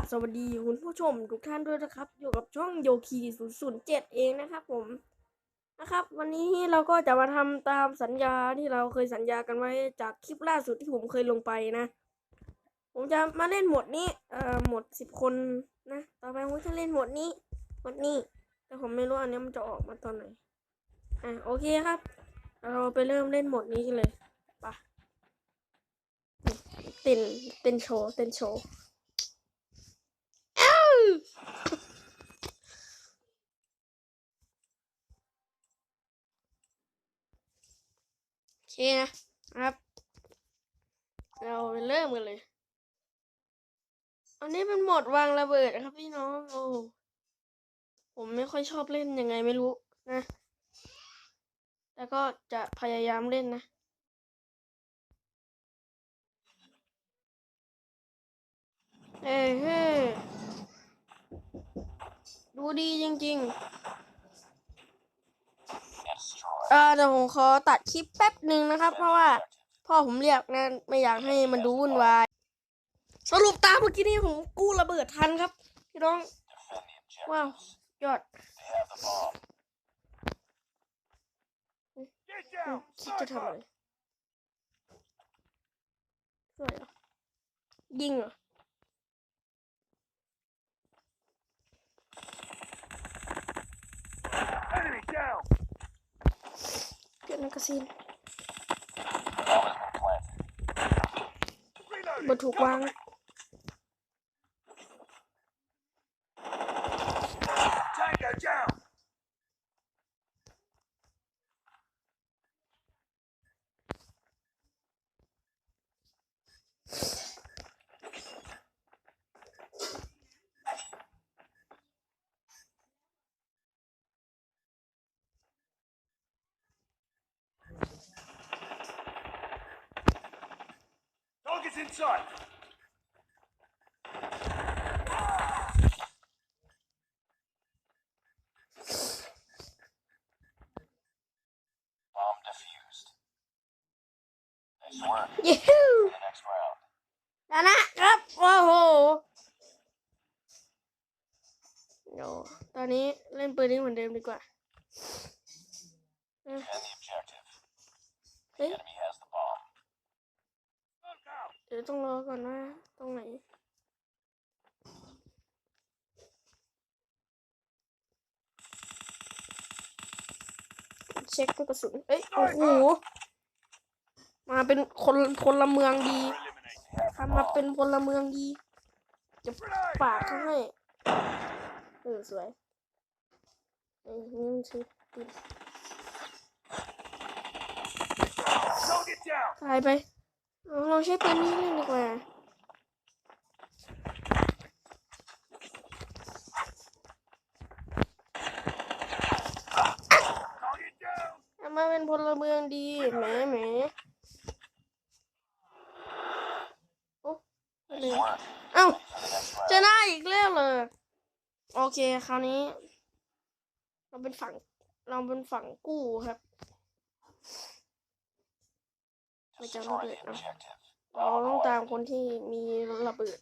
บสวัสดีคุณผู้ชมทุกท่านด้วยนะครับ อยู่กับช่องโยคี007 เองนะครับผมนะครับ วันนี้เราก็จะมาทำตามสัญญาที่เราเคยสัญญากันไว้จากคลิปล่าสุดที่ผมเคยลงไปนะ ผมจะมาเล่นหมดนี้เอ่อหมดสิบคนนะต่อไปผมจะเล่นหมดนี้หมดนี้ แต่ผมไม่รู้อันนี้มันจะออกมาตอนไหนอะโอเคครับ เราไปเริ่มเล่นหมดนี้กันเลยไปะเต้นเต้นโชว์เต้นโชว์ โอ เคนะครับ เราไปเริ่มกันเลย อันนี้เป็นโหมดวางระเบิดนะครับพี่น้องโอ้ผมไม่ค่อยชอบเล่นยังไงไม่รู้นะแต่ก็จะพยายามเล่นนะเอ้ยเฮ้ยดูดีจริง ๆ เออเดี๋ยวผมขอตัดคลิปแป๊บหนึ่งนะครับ เพราะว่าพ่อผมเรียกนะไม่อยากให้มันดูวุ่นวาย สรุปตามเมื่อกี้นี้ผมกู้ระเบิดทันครับ พี่น้อง ว้าว ยอดคิดจะทำอะไรช่วยยิงเหรอ เปลี่ยนแมกกาซีน Reloading! บถูกวาง Target's in sight! Bomb defused. Nice work. เย้ฮู้ The next round. ชนะครับ โอ้โหโอ้ตอนนี้เล่นปืนนี้เหมือนเดิมดีกว่า Defend the objective. The Hey. enemy has the bomb. เดี๋ยวต้องรอก่อนว่าตรงไหนเช็คกกระสุนเอ้ย โอ้โห มาเป็นคนพละเมืองดีทำมาเป็นพลเมืองดี จะ Grenade! ฝากเขาให้ เออ สวยเอ้ยนี่มันใช่ปืน Target down! ตายไป เอาเราใช้ปืนนี้เล่นดีกว่ามาเป็นพลเมืองดีแหมแหมโอ้อะไร Nice work. เอ้าจะได้อีกแล้วเลยโอเคคราวนี้ เราเป็นฝั่งเราเป็นฝั่งกู้ครับ Wait, don't Destroy do the it now. objective. เราต้องตามคนที่มีระเบิด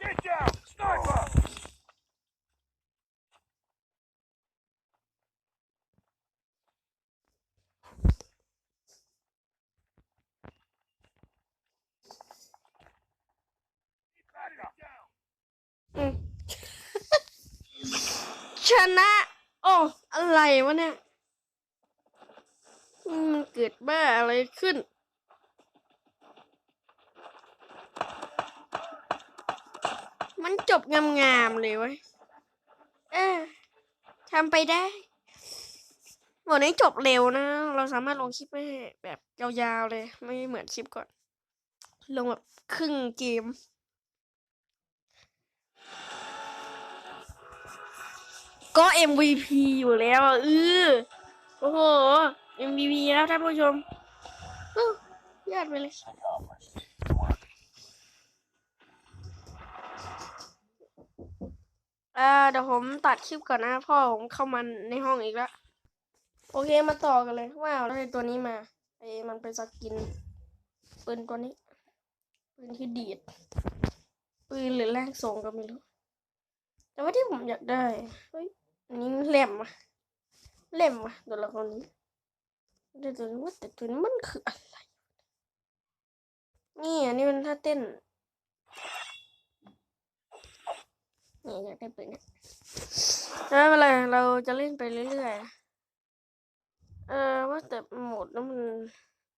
Get down! Sniper! อืม ชนะ โอ้ อะไรวะเนี่ยมมันเกิดบ้าอะไรขึ้น มันจบงามๆเลยเว้ย เออทำไปได้หมดนี้จบเร็วนะ เราสามารถลงคลิปได้แบบยาวๆเลย ไม่เหมือนคลิปก่อน ลงแบบครึ่งเกม ก็ MVP อยู่แล้วอะเออโอ้โห MVP แล้วท่านผู้ชมยอดไปเลย Accomplished. Good work. อ่าเดี๋ยวผมตัดคลิปก่อนนะ พ่อผมเข้ามาในห้องอีกแล้ว โอเคมาต่อกันเลยว้าวได้ตัวนี้มาไอ้มันเป็นสกินปืนตัวนี้ปืนที่ดีดปืนหรือแรงส่งก็ไม่รู้แต่ว่าที่ผมอยากได้เฮ้ย นนี้มันแหลมอะแหลมอะตัวละครนี้แต่ตัวนี้ว่าแต่ตัวนี้มันคืออะไร นี่อันนี้มันท่าเต้น นี่อยากได้ปืนเนี่ยไม่เป็นไรเราจะเล่นไปเรื่อยๆ เออว่าแต่โหมดแล้วมัน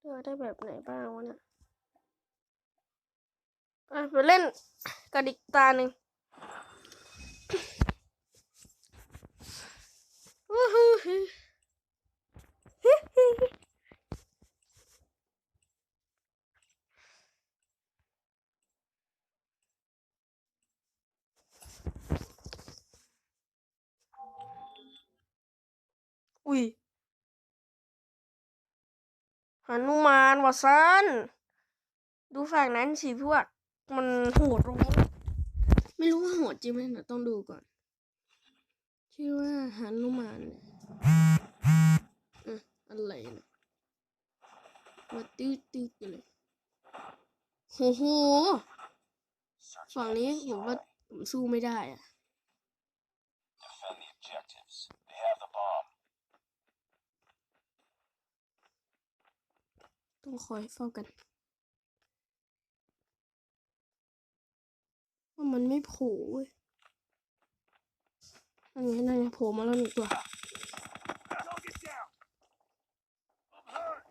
เลือกได้แบบไหนบ้างวะเนี่ยไปเล่นกระดิกตาหนึ่งวู้ฮู้ฮู้ฮิฮิฮิ อุ้ยหนุมานวะซันดูฝั่งนั้นสิพวก มันโหดตรงนี้ไม่รู้ว่าโหดจริงไหมนะต้องดูก่อน ชื่อว่าหานุมานเนี่ยอะอะไรนะมาตื้อตื้อกันเลยโหโห ฝั่งนี้ผมว่าผมสู้ไม่ได้อะต้องคอยเฝ้ากันว่ามันไม่โผล่เว้ย นั่นไงนั่นไงโผล่มาแล้วหนึ่งตัว Target down. I'm hurt.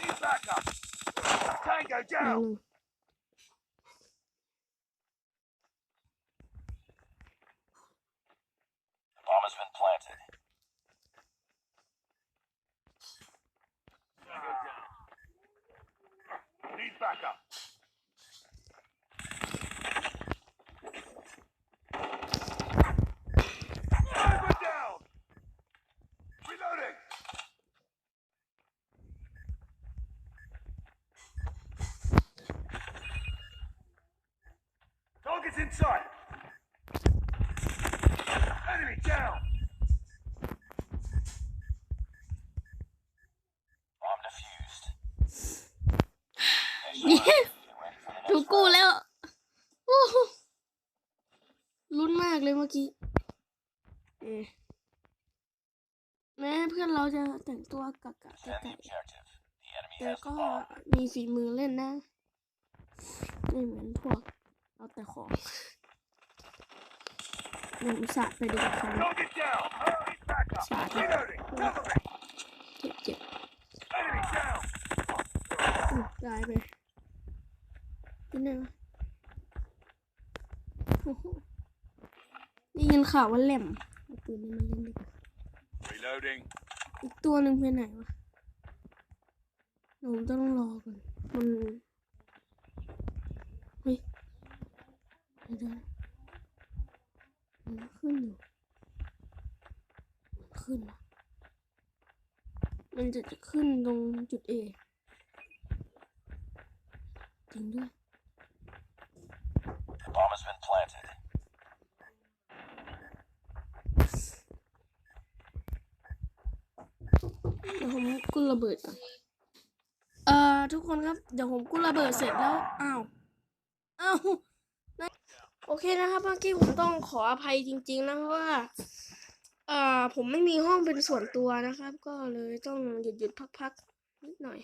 Need backup. Tango ดาวห down. นึ่ง The bomb has been planted. Tango down. Need backup. Sniper down. Reloading. Target's in sight. Enemy down. Bomb defused. Yes. Get ready for the ถู next กกู้ round. แล้วโอ้โหลุ้นมากเลยเมื่อกี้เอะแม้เพื่อนเราจะแต่งตัวกะกะ Defend ไก่ the objective. The enemy แต่ has the ก็ bomb. มีฝีมือเล่นนะไม่เหมือนพวกเอาแต่ของลงสระไปดีกว่าครับ Target down. Need backup. Sorry. Reloading. Cover me. เจ็บเจ็บ Enemy down. อุ๊ยตายไปที่ไหนวะโอ้โห ได้ยินข่าวว่าแหลมเอาปืนนี้มาเล่นดีกว่า Reloading. อีกตัวหนึ่งไปไหนวะผมต้องรอก่อน มันเฮ้ยเดี๋ยวนะมันขึ้นอยู่มันขึ้นนะมันจะจะขึ้นตรงจุดเอจริงด้วย The bomb has been planted. เดี๋ยวผมกุลระเบิดก่อนเอ่อทุกคนครับเดี๋ยวผมกุลระเบิดเสร็จแล้วอ้าวอ้าวนะโอเคนะครับเมื่อกี้ผมต้องขออภัยจริง ๆ นะเพราะว่าเอ่อผมไม่มีห้องเป็นส่วนตัวนะครับ ก็เลยต้องหยุดหยุดพักๆนิดหน่อย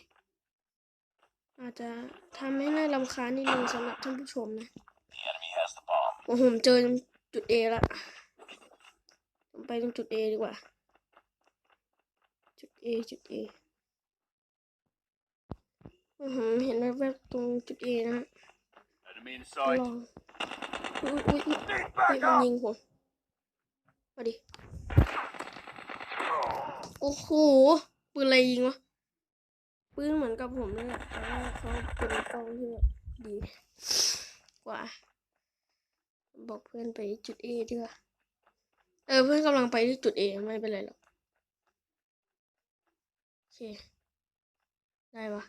อาจจะทำให้น่ารำคาญนิดนึงสำหรับท่านผู้ชมนะโอ้โหผมเจอจุดเอละผมไปตรงจุดเอดีกว่า จุดเอจุดเออือหือเห็นแวบๆตรงจุดเอนะฮะ Enemy in ล sight. องอุ้ยอุ้ยอุ้ย Need เฮ้ย backup. มันยิงผมมาดิโอ้โหปืนอะไรยิงวะปืนเหมือนกับผมเลยแหละแต่ว่าเขาเป็นกล้องที่แบบดีกว่า บอกเพื่อนไปจุดเอดีกว่าเออเพื่อนกำลังไปที่จุดเอไม่เป็นไรหรอกโอ เคได้ปะ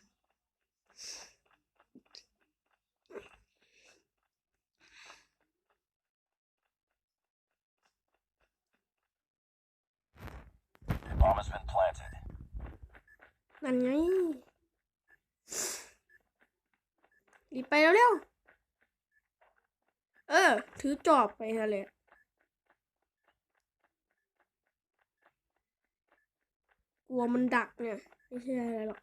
นั่นไงรีบไปแล้วเร็ว เออ ถือจอบไปทะเลย ยกลัวมันดักเนี่ย ไม่ใช่อะไรหรอก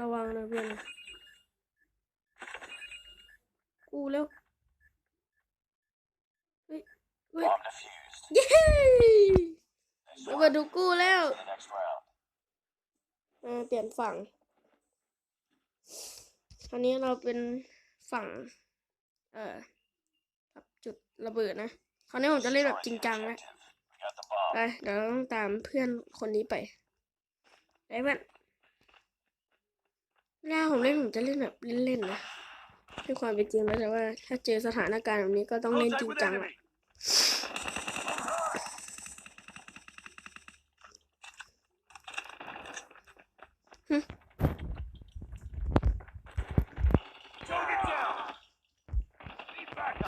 ระวังนะเพื่อนนะกูเร็วเฮ้ยเฮ้ย Bomb defused. เย้ Nice ระ work. เบิดดูกูแล้ว To the next round. เออเปลี่ยนฝั่งคราวนี้เราเป็นฝั่ง เอ่อทับจุด ระเบิดนะคราวนี้ผมจะเล่นแบบจริงจัง Destroy นะ the objective. We got the bomb. ไปเดี๋ยวเราต้องตามเพื่อนคนนี้ไปไปเพื่อนเวลาผมเล่นผมจะเล่นแบบเล่นๆนะด้วยความเป็นจริงแล้วแต่ว่า ถ้าเจอสถานการณ์แบบนี้ก็ต้องเล่นจ Contact ริง with จัง enemy. อะ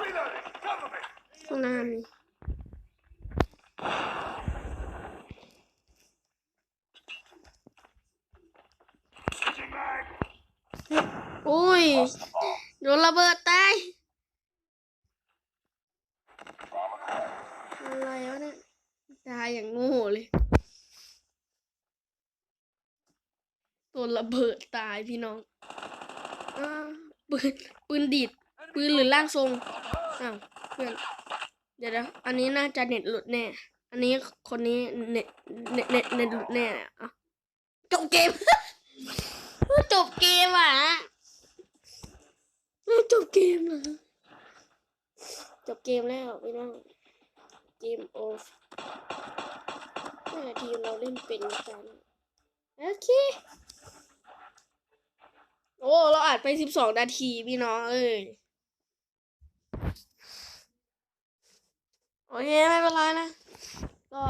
ข้างหน้ามีโอ้ย โดนระเบิดตายอะไรวะเนี่ยตายอย่างโง่เลยโดนระเบิดตายพี่น้องอ้าวปืนปืนดีด ปืนหรือร่างทรงอ้าวเพื่อนเดี๋ยวนะอันนี้น่าจะเน็ตหลุดแน่ อันนี้คนนี้เน็ตเน็ตเน็ตเน็ตหลุดแน่อะจบเกมจบเกมอะจบเกมเหรอจบเกมแล้วพี่น้องเกมโอฟแม่ทีเราเล่นเป็นกันโอเคโอ้ เราอัดไปสิบสองนาทีพี่น้องเอ้ย โอเคไม่เป็นไรนะ ก็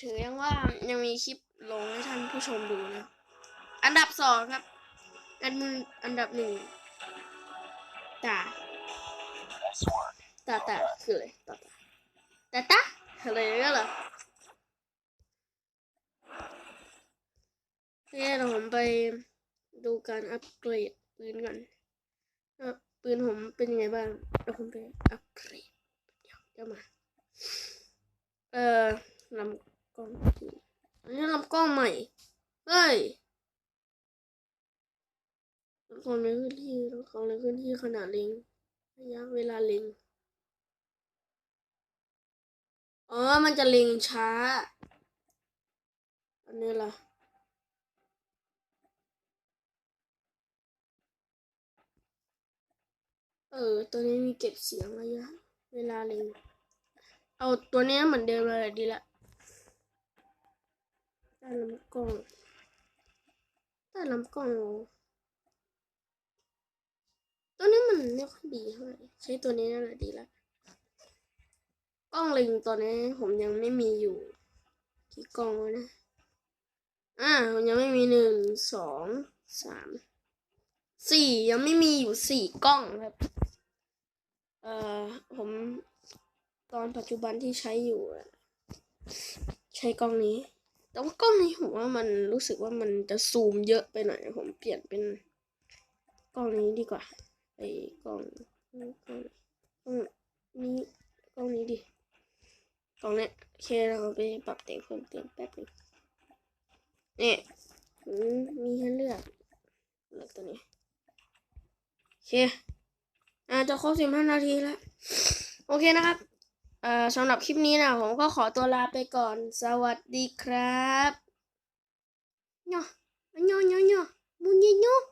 ถือยังว่ายังมีคลิปลงให้ท่านผู้ชมดูนะ อันดับสองครับ อันมืออันดับหนึ่งตาตาตาคืออะไรตาตาตาตาอะไรก็เหรอเนี่ยเดี๋ยวผมไปดูการอัปเกรดปืนก่อนปืนผมเป็นยังไงบ้างเดี๋ยวผมไปอัปเกรดเดี๋ยวเดี๋ยวมา เออลำกล้องอันนี้ลำกล้องใหม่ เฮ้ยลำกล้องในพื้นที่ลำกล้องในพื้นที่ขนาดเล็งระยะเวลาเล็งอ๋อ มันจะเล็งช้า อันนี้ล่ะเออ ตัวนี้มีเก็บเสียงระยะเวลาเล็ง เอาตัวนี้เหมือนเดิมเลยดีละใต้ลำกล้องใต้ลำกล้องตัวนี้มันไม่ค่อยดีเท่าไหร่ใช้ตัวนี้นั่นแหละดีละกล้องเล็งตัวนี้ผมยังไม่มีอยู่กี่กล้องวะนะอ่าผมยังไม่มีหนึ่งสองสามสี่ยังไม่มีอยู่สี่กล้องครับ เอ่อผม ตอนปัจจุบันที่ใช้อยู่ใช้กล้องนี้ แต่ว่ากล้องนี้ผมว่ามันรู้สึกว่ามันจะซูมเยอะไปหน่อย ผมเปลี่ยนเป็นกล้องนี้ดีกว่าไอ้กล้องกล้องนี้กล้องนี้ดิตรงเนี้ยโอเคเราไปปรับแต่งเพิ่มเติมแป๊บนึงเนี่อืมมีให้เลือกเลือกตัวนี้โอเคอ่าจะครบสิบห้านาทีแล้ว โอเคนะครับ เอ่อสำหรับคลิปนี้นะผมก็ขอตัวลาไปก่อน สวัสดีครับเนาะเนาะเนาะเนาะบุญเนาะ